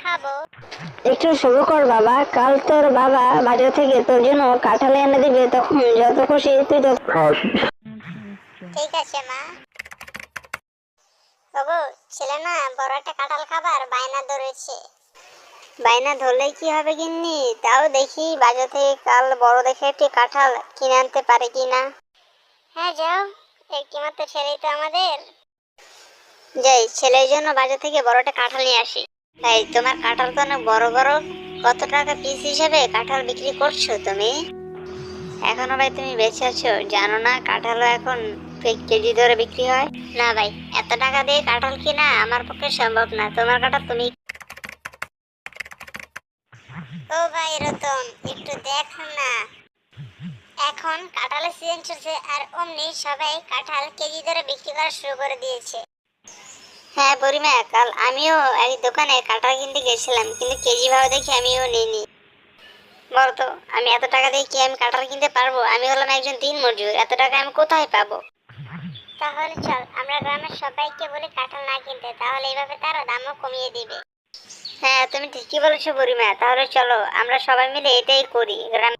খাব। একটু শুভ কর বাবা। কাল তোর বাবা বাজার থেকে তোর জন্য কাঁঠাল এনে দিবে তখন যত খুশি তুই তত ঠিক আছে মা। বাবু ছেলে না বড় একটা কাঁঠাল খাবার বায়না ধরেছে। কি হবে গিন্নি? তাও দেখি বাজার থেকে কাল বড় দেখে একটি কাঁঠাল কিনে আনতে পারে কিনা হ্যাঁ যাও। একটি মাত্র ছেলেই তো আমাদের। যাই ছেলের জন্য বাজার থেকে বড়টা কাঁঠাল নিয়ে আসি। তাই তোমার কাঁঠাল তো অনেক বড় বড় কত টাকা পিস হিসেবে কাঁঠাল বিক্রি করছ তুমি? এখনও ভাই তুমি বেঁচে আছো, জানো না কাঁঠালও এখন কেজি ধরে বিক্রি হয়? না ভাই, এত টাকা দিয়ে কাঁঠাল কিনা আমার পক্ষে সম্ভব না, তোমার কাঁঠাল তুমি ও ভাই রতন, একটু দেখ না। এখন কাঁঠালের সিজন চলছে আর অমনি সবাই কাঁঠাল কেজি ধরে বিক্রি করা শুরু করে দিয়েছে। হ্যাঁ পরিমা, কাল আমিও এক দোকানে কাঁঠাল কিনতে গেছিলাম, কিন্তু কেজি ভাবে দেখে আমিও নিইনি। বলতো, আমি এত টাকা দিয়ে কি আমি কাঁঠাল কিনতে পারব? আমি হলাম একজন দিন মজুর, এত টাকা আমি কোথায় পাবো? তাহলে চল, আমরা গ্রামের সবাইকে বলি কাঁঠাল না কিনতে, তাহলে এইভাবে তারা দামও কমিয়ে দিবে। হ্যাঁ তুমি ঠিকই বলেছ বুড়িমা তাহলে চলো, আমরা সবাই মিলে এটাই করি, গ্রাম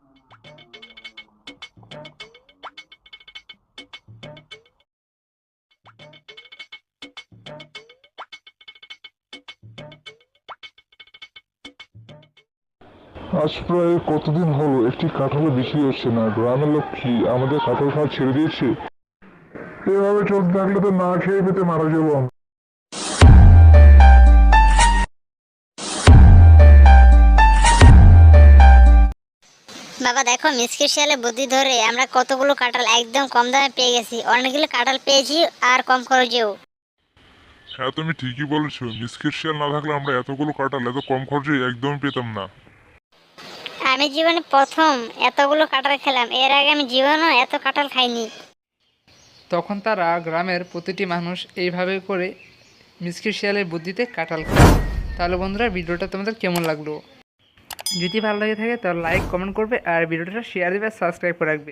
আজ প্রায় কতদিন হলো একটি কাঁঠালও বিক্রি হচ্ছে না? গ্রামের লোক কি আমাদের কাঁঠাল খাওয়া ছেড়ে দিয়েছে? এভাবে চলতে থাকলে তো না খেয়ে পেতে মারা যাব। বাবা দেখো মিসকে শিয়ালে বুদ্ধি ধরে আমরা কতগুলো কাঁঠাল একদম কম দামে পেয়ে গেছি। অনেকগুলো কাঁঠাল পেয়েছি আর কম খরচেও। হ্যাঁ তুমি ঠিকই বলেছ। মিসকেট শিয়াল না থাকলে আমরা এতগুলো কাঁঠাল এত কম খরচে একদম পেতাম না। আমি জীবনে প্রথম এতগুলো কাঁঠাল খেলাম। এর আগে আমি জীবনও এত কাঁঠাল খাইনি। তখন তারা গ্রামের প্রতিটি মানুষ এইভাবে করে মিসকির শিয়ালের বুদ্ধিতে কাঁঠাল খায়। তাহলে বন্ধুরা, ভিডিওটা তোমাদের কেমন লাগল? যদি ভালো লাগে থাকে তাহলে লাইক কমেন্ট করবে আর ভিডিওটা শেয়ার দেবে আর সাবস্ক্রাইব করে রাখবে।